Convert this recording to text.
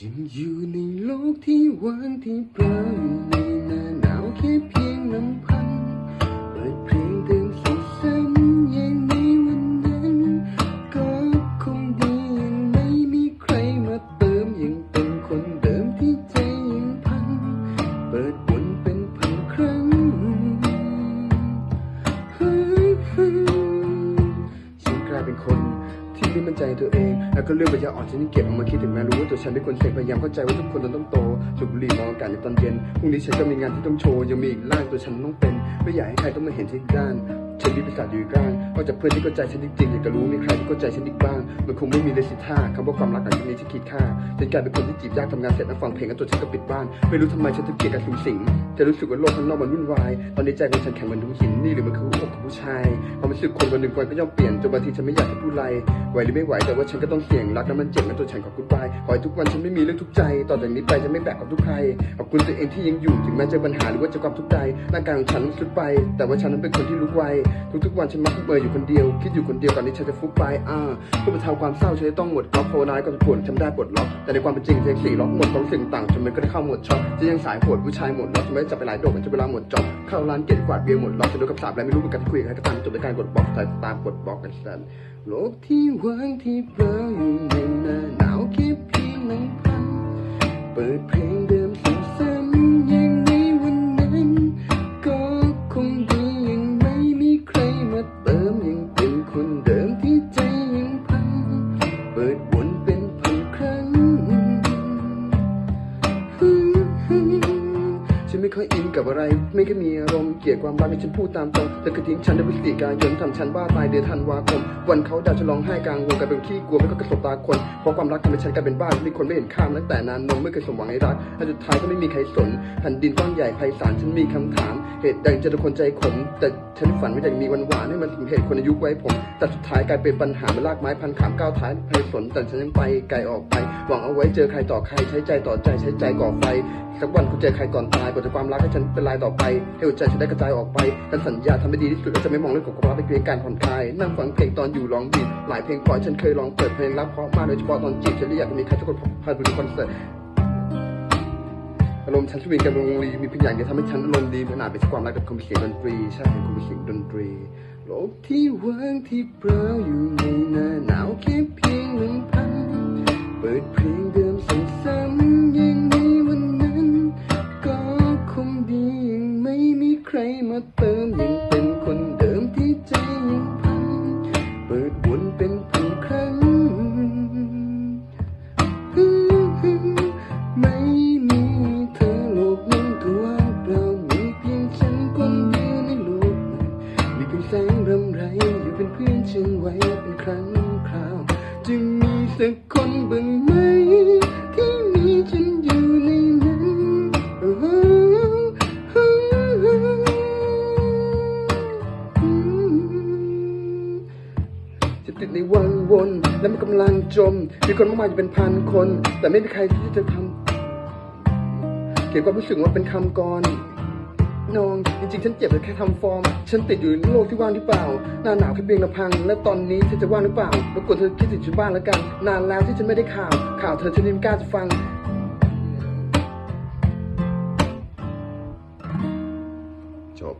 ยังอยู่ในโลกที่หวานที่เปล่าอยในหน้าหนาวแค่เพียงลำพังเปิดเพลงเดิมซ้ำๆอย่างในวันนั้นก็คงดี ม่มั่นใจในตัวเอง แล้วก็เลือกปัญญาอ่อนฉันยังเก็บเอามาคิดถึงแม้รู้ว่าตัวฉันเป็นคนเซ็งพยายามเข้าใจว่าทุกคนต้องโตสูบบุหรี่มองอากาศในตอนเย็นพรุ่งนี้ฉันก็มีงานที่ต้องโชว์ยังมีอีกร่างตัวฉันต้องเป็น ไม่อยากให้ใครต้องมาเห็นฉันอีกด้านฉันมีประสาทอยู่กร่างนอกจากเพื่อนที่เข้าใจฉันจริงๆอยากจะรู้มีใครที่เข้าใจฉันอีกบ้าง มันคงไม่มีเลยสิท่าคำว่าความรักหลังจากนี้ที่คิดค่าฉันกลายเป็นคนที่จีบยากทำงานเสร็จแล้วฟังเพลงแล้วตัวฉันก็ปิดบ้าน ไม่รู้ทำไมฉันถึงเกลียดการสูงสิงจะรู้สึกว่าโลกข้างนอกมันวุ่นวาย ตอนนี้ใจของฉันแข็งเหมือนดูหินนี่หรือมันคืออกของผู้ชายความรู้สึกคนวันหนึ่งวันก็ย่อมเปลี่ยนจนบางทีฉันไม่อยากจะพูดอะไรไหวหรือไม่ไหวแต่ว่าฉันก็ต้องเสี่ยงรักแล้วมันเจ็บงั้นตัวฉันขอคุณบายขอให้ทุกวันฉันไม่มีเรื่องทุกข์ใจ ต่อจากนี้ไปจะไม่แบกกับทุกใครขอบคุณตัวเองที่ยังอยู่ถึงแม้จะปัญหาหรือว่าจะความทุกข์ใจร่างกายของฉันสุดไป แต่ว่าฉันนั้นเป็นคนที่ลุกไวทุกๆวันฉันมักเบื่ออยู่คนเดียว คิดอยู่คนเดียวก่อนที่ฉันจะฟุบไปอ่าเพื่อบรรเทาความเศร้าฉันจะต้องหมดล็อกภาวนาก่อนปวดฉันได้ปลดล็อกแต่ในความเป็นจริงเพลงสี่ล็อกหมดต้องสิ่งต่างจนมันก็ได้เข้าหมดช็อตจะยังสายโหดผู้ชายหมดล็อกจะไม่จะไปหลายโดดมันจะเวลาหมดจ็อบเข้าร้านเก็บกวาดเบียร์หมดล็อกจะโดนกับสาบอะไรไม่รู้เหมือนกันที่คุยกับใครก็ตามจบในการกดบล็อกแต่ตามกดบล็อกกันสันโลกที่ว่องที่เพลออยู่ในหน้าหนาวแค่เพียงลำพันเปิดเพลงเดิม ค่อยอินกับอะไร ไม่ค่อยมีอารมณ์เกลียดความรักที่ฉันพูดตามตรงแต่คือทิ้งฉันในพฤศจิกายนทำฉันบ้าตายเดือนธันวาคม วันเขาดาวจะร้องไห้กลางวงกลายเป็นขี้กลัวไม่ก็กระสบตาคนเพราะความรักทำให้ฉันกลายเป็นบ้ามีคนไม่เห็นค่าตั้งแต่นานนมไม่เคยสมหวังให้รักและสุดท้ายก็ไม่มีใครสนแผ่นดินก้อนใหญ่ไพศาลฉันมีคำถาม เหตุใดจะเป็นคนใจขม แต่ฉันฝันว่าจะมีวันหวานให้มันสมเหตุคนอายุไว้ผม แต่สุดท้ายกลายเป็นปัญหาเมันลากไม้พันขามก้าวท้ายใครสนแต่ฉันยังไปไกลออกไป หวังเอาไว้เจอใครต่อใครใช้ใจต่อใจใช้ใจก่อไฟสักวันคุณเจอใครก่อนตายบทความรักให้ฉันเป็นลายต่อไป ให้หัวใจฉันได้กระจายออกไปฉันสัญญาทำให้ดีที่สุดและจะไม่มองเรื่องของความรักเป็นเพียงการผ่อนคลาย นั่งฟังเพลงตอนอยู่ร้องบีหลายเพลงปล่อยฉันเคยร้องเปิดเพลงรักเพราะมากโดยเฉพาะตอนจีบฉันเลยอยากมีใครสักคนพาไปดูคอนเสิร์ตอารมณ์ฉันสวิงกับวงลีมีเพียงอย่างเดียวทำให้ฉันอารมณ์ดีขนาดเป็นความรักกับคอมเสียงดนตรีใช่คอมเสียงดนตรีโลกที่ว่างที่เปล่าอยู่ในหน้าหนาวแค่เพียงลำพังเปิดเพลงเดิ งแสงรำไรอยู่เป็นเพื่อนฉันไว้เป็นครั้งคราว จึงมีสักคนบ้างไหม ที่มีฉันอยู่ในนั้นจะติดในวังวน และมันกำลังจม มีคนมากมายจะเป็นพันคน แต่ไม่มีใครที่จะทำเขียนความรู้สึกว่าเป็นคำกร นงจริงๆ ฉันเจ็บแต่แค่ทำฟอร์ม ฉันติดอยู่ในโลกที่ว่างหรือเปล่า หน้าหนาวแค่เบียงลำพัง และตอนนี้เธอจะว่างหรือเปล่ารบกวนเธอคิดถึงฉันบ้างแล้วกัน นานแล้วที่ฉันไม่ได้ข่าว ข่าวเธอฉันไม่กล้าจะฟังจบ